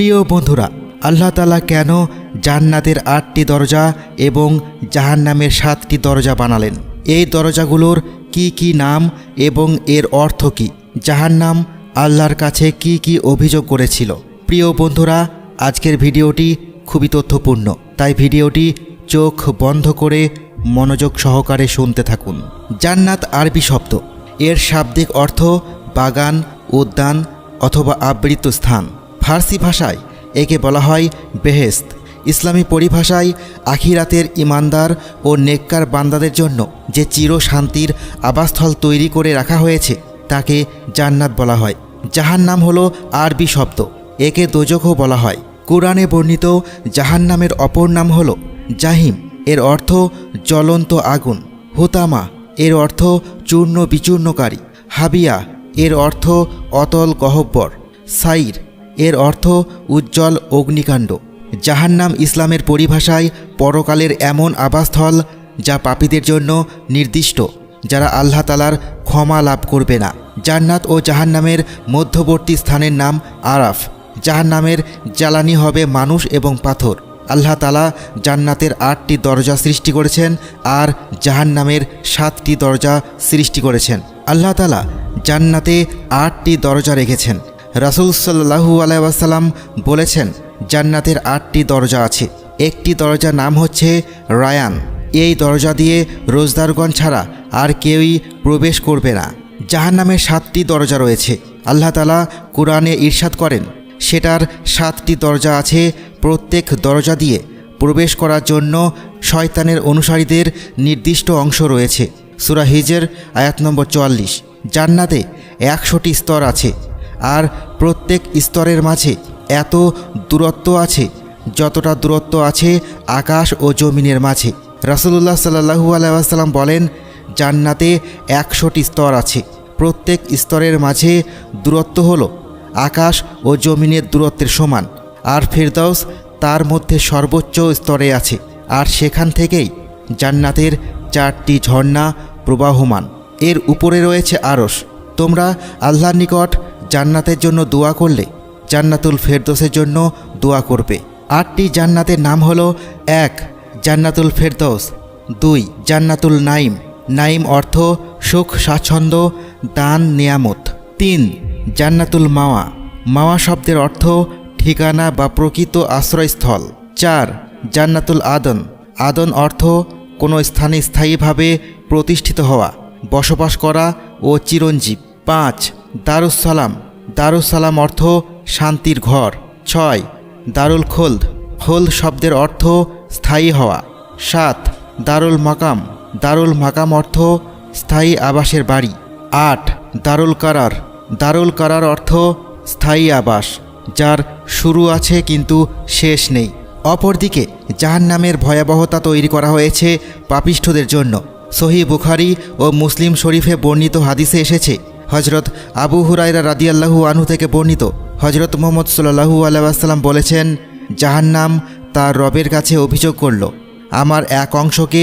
প্রিয় বন্ধুরা, আল্লাহ তালা কেন জান্নাতের আটটি দরজা এবং জাহান্নামের সাতটি দরজা বানালেন? এই দরজাগুলোর কি কি নাম এবং এর অর্থ কী? জাহান্নাম আল্লাহর কাছে কি কি অভিযোগ করেছিল? প্রিয় বন্ধুরা, আজকের ভিডিওটি খুবই তথ্যপূর্ণ, তাই ভিডিওটি চোখ বন্ধ করে মনোযোগ সহকারে শুনতে থাকুন। জান্নাত আরবি শব্দ। এর শাব্দিক অর্থ বাগান, উদ্যান অথবা আবৃত স্থান। ফার্সি ভাষায়, একে বলা হয় বেহেস্ত ইসলামী পরিভাষায় আখিরাতের ইমানদার ও নেককার বান্দাদের জন্য যে চির শান্তির আবাসস্থল তৈরি করে রাখা হয়েছে, তাকে জান্নাত বলা হয়। জাহান্নাম হলো আরবি শব্দ, একে দোজখও বলা হয়। কোরআনে বর্ণিত জাহান্নামের অপর নাম হলো জাহিম, এর অর্থ জ্বলন্ত আগুন। হুতামা, এর অর্থ চূর্ণ বিচূর্ণকারী হাবিয়া, এর অর্থ অতল গহব্বর। সাইর এর অর্থ উজ্জ্বল অগ্নিকাণ্ড। জাহান্নাম ইসলামের পরিভাষায় পরকালের এমন আবাসস্থল যা পাপীদের জন্য নির্দিষ্ট, যারা আল্লাহ তালার ক্ষমা লাভ করবে না। জান্নাত ও জাহান্নামের মধ্যবর্তী স্থানের নাম আরাফ। জাহান্নামের জ্বালানি হবে মানুষ এবং পাথর। আল্লাহ তালা জান্নাতের আটটি দরজা সৃষ্টি করেছেন আর জাহান্নামের সাতটি দরজা সৃষ্টি করেছেন। আল্লাহ তালা জান্নাতে আটটি দরজা রেখেছেন। রাসুল সাল্লাহু আলাইসাল্লাম বলেছেন, জান্নাতের আটটি দরজা আছে। একটি দরজার নাম হচ্ছে রায়ান। এই দরজা দিয়ে রোজদারগণ ছাড়া আর কেউই প্রবেশ করবে না। জাহান নামে সাতটি দরজা রয়েছে। আল্লাহ তালা কোরআনে ঈর্ষাদ করেন, সেটার সাতটি দরজা আছে প্রত্যেক দরজা দিয়ে প্রবেশ করার জন্য শয়তানের অনুসারীদের নির্দিষ্ট অংশ রয়েছে। সুরাহিজের আয়াত নম্বর চুয়াল্লিশ। জান্নাতে একশোটি স্তর আছে। আর প্রত্যেক স্তরের মাঝে এত দূরত্ব আছে, যতটা দূরত্ব আছে আকাশ ও জমিনের মাঝে। রাসুলুল্লাহ সাল্লাহু আলাইসাল্লাম বলেন, জান্নাতে একশোটি স্তর আছে। প্রত্যেক স্তরের মাঝে দূরত্ব হলো আকাশ ও জমিনের দূরত্বের সমান, আর ফেরদাউস তার মধ্যে সর্বোচ্চ স্তরে আছে, আর সেখান থেকেই জান্নাতের চারটি ঝর্ণা প্রবাহমান। এর উপরে রয়েছে আরস তোমরা আল্লাহর নিকট জান্নাতের জন্য দোয়া করলে জান্নাতুল ফেরদোসের জন্য দোয়া করবে। আটটি জান্নাতের নাম হলো এক, জান্নাতুল ফেরদৌস, দুই, জান্নাতুল নাইম। নাইম অর্থ সুখ, স্বাচ্ছন্দ্য, দান, নিয়ামত। তিন, জান্নাতুল মাওয়া। মাওয়া শব্দের অর্থ ঠিকানা বা প্রকৃত আশ্রয়স্থল। চার, জান্নাতুল আদন। আদন অর্থ কোনো স্থানে স্থায়ীভাবে প্রতিষ্ঠিত হওয়া, বসবাস করা ও চিরঞ্জীব। পাঁচ দারুসালাম দারুসালাম অর্থ শান্তির ঘর। ছয় দারুল খোলদ খোলদ শব্দের অর্থ স্থায়ী হওয়া। সাত দারুল মাকাম দারুল মাকাম অর্থ স্থায়ী আবাসের বাড়ি। আট দারুল কারার দারুল কারার অর্থ স্থায়ী আবাস, যার শুরু আছে কিন্তু শেষ নেই। অপরদিকে, জাহান্নামের ভয়াবহতা তৈরি করা হয়েছে পাপিষ্ঠদের জন্য। সহি বুখারি ও মুসলিম শরীফে বর্ণিত হাদিসে এসেছে হজরত আবু হুরাইরা রাদিয়াল্লাহু আনহু থেকে বর্ণিত। হজরত মোহাম্মদ সাল্লাহু আলাইসাল্লাম বলেছেন, জাহান্নাম তার রবের কাছে অভিযোগ করল, আমার এক অংশকে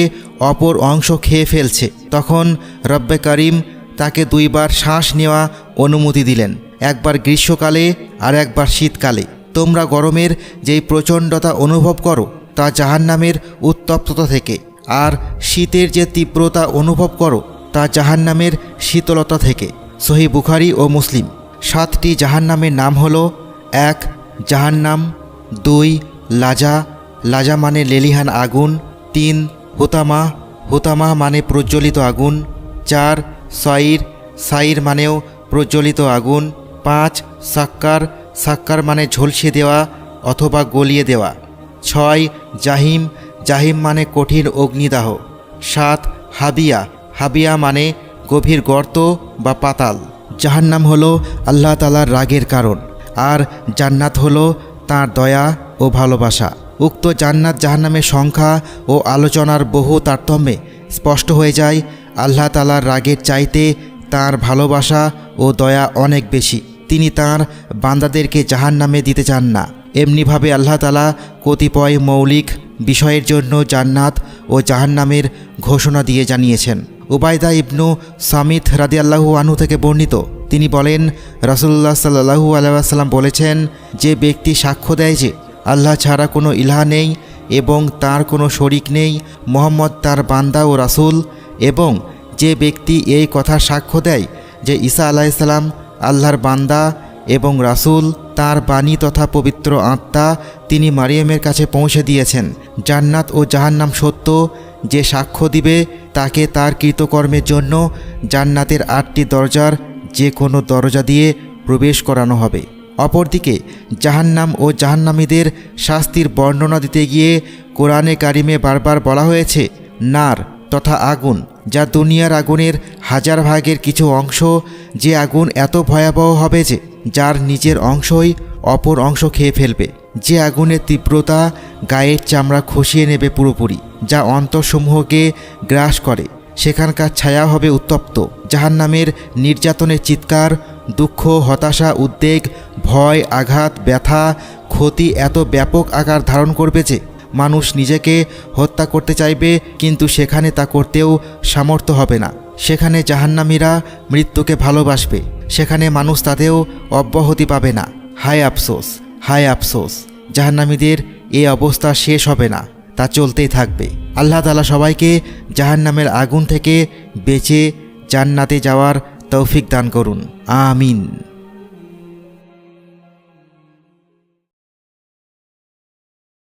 অপর অংশ খেয়ে ফেলছে। তখন রব্বে করিম তাকে দুইবার শ্বাস নেওয়া অনুমতি দিলেন, একবার গ্রীষ্মকালে আর একবার শীতকালে। তোমরা গরমের যেই প্রচণ্ডতা অনুভব করো, তা জাহান্নামের উত্তপ্ততা থেকে, আর শীতের যে তীব্রতা অনুভব করো, তা জাহান্নামের শীতলতা থেকে। সহি বুখারি ও মুসলিম। সাতটি জাহান্নামের নাম হলো, এক, জাহান্নাম, দুই, লাজা লাজা মানে লেলিহান আগুন, তিন, হুতামা হুতামা মানে প্রজ্বলিত আগুন, চার, সাইর সাইর মানেও প্রজ্বলিত আগুন, পাঁচ, সাক্কার সাক্কার মানে ঝলসে দেওয়া অথবা গলিয়ে দেওয়া, ছয়, জাহিম জাহিম মানে কঠিন অগ্নিদাহ, সাত, হাবিয়া হাবিয়া মানে গভীর গর্ত বা পাতাল। জাহান্নাম হলো আল্লাহ তালার রাগের কারণ। আর জান্নাত হলো তার দয়া ও ভালোবাসা। উক্ত জান্নাত জাহান্নামের সংখ্যা ও আলোচনার বহু তারতম্যে স্পষ্ট হয়ে যায় আল্লাহ তালার রাগের চাইতে তার ভালোবাসা ও দয়া অনেক বেশি। তিনি তার বান্দাদেরকে জাহান্নামে দিতে চান না। এমনিভাবে আল্লাহ তালা কতিপয় মৌলিক বিষয়ের জন্য জান্নাত ও জাহান্নামের ঘোষণা দিয়ে জানিয়েছেন। উবায়দা ইবনু সামিত রাদিয়াল্লাহু আনহু থেকে বর্ণিত। তিনি বলেন রাসুল্লাহ সাল্লাহু আলাইসাল্লাম বলেছেন, যে ব্যক্তি সাক্ষ্য দেয় যে আল্লাহ ছাড়া কোনো ইলাহা নেই এবং তার কোনো শরিক নেই, মোহাম্মদ তার বান্দা ও রাসূল এবং যে ব্যক্তি এই কথা সাক্ষ্য দেয় যে ঈসা আলাইসাল্লাম আল্লাহর বান্দা এবং রাসূল তার বাণী তথা পবিত্র আত্মা তিনি মারিয়ামের কাছে পৌঁছে দিয়েছেন। জান্নাত ও জাহান্নাম সত্য যে সাক্ষ্য দিবে তাকে তার কৃতকর্মের জন্য জান্নাতের আটটি দরজার যে কোনো দরজা দিয়ে প্রবেশ করানো হবে। অপরদিকে জাহান্নাম ও জাহান্নামীদের শাস্তির বর্ণনা দিতে গিয়ে কোরআনে কারিমে বারবার বলা হয়েছে, নার তথা আগুন, যা দুনিয়ার আগুনের হাজার ভাগের কিছু অংশ, যে আগুন এত ভয়াবহ হবে যে যার নিজের অংশই অপর অংশ খেয়ে ফেলবে। যে আগুনের তীব্রতা গায়ের চামড়া খসিয়ে নেবে পুরোপুরি। যা অন্তঃসমূহকে গ্রাস করে। সেখানকার ছায়া হবে উত্তপ্ত। জাহান্নামের নির্যাতনের চিৎকার, দুঃখ, হতাশা, উদ্বেগ, ভয়, আঘাত, ব্যথা, ক্ষতি এত ব্যাপক আকার ধারণ করবে যে মানুষ নিজেকে হত্যা করতে চাইবে, কিন্তু সেখানে তা করতেও সামর্থ্য হবে না। সেখানে জাহান্নামীরা মৃত্যুকে ভালোবাসবে। সেখানে মানুষ তাতেও অব্যাহতি পাবে না। হায় আফসোস হায় আফসোস, জাহান্নামীদের এই অবস্থা শেষ হবে না। তা চলতেই থাকবে। আল্লাহ তালা সবাইকে জাহান্নামের আগুন থেকে বেঁচে জান্নাতে যাওয়ার তৌফিক দান করুন। আমিন।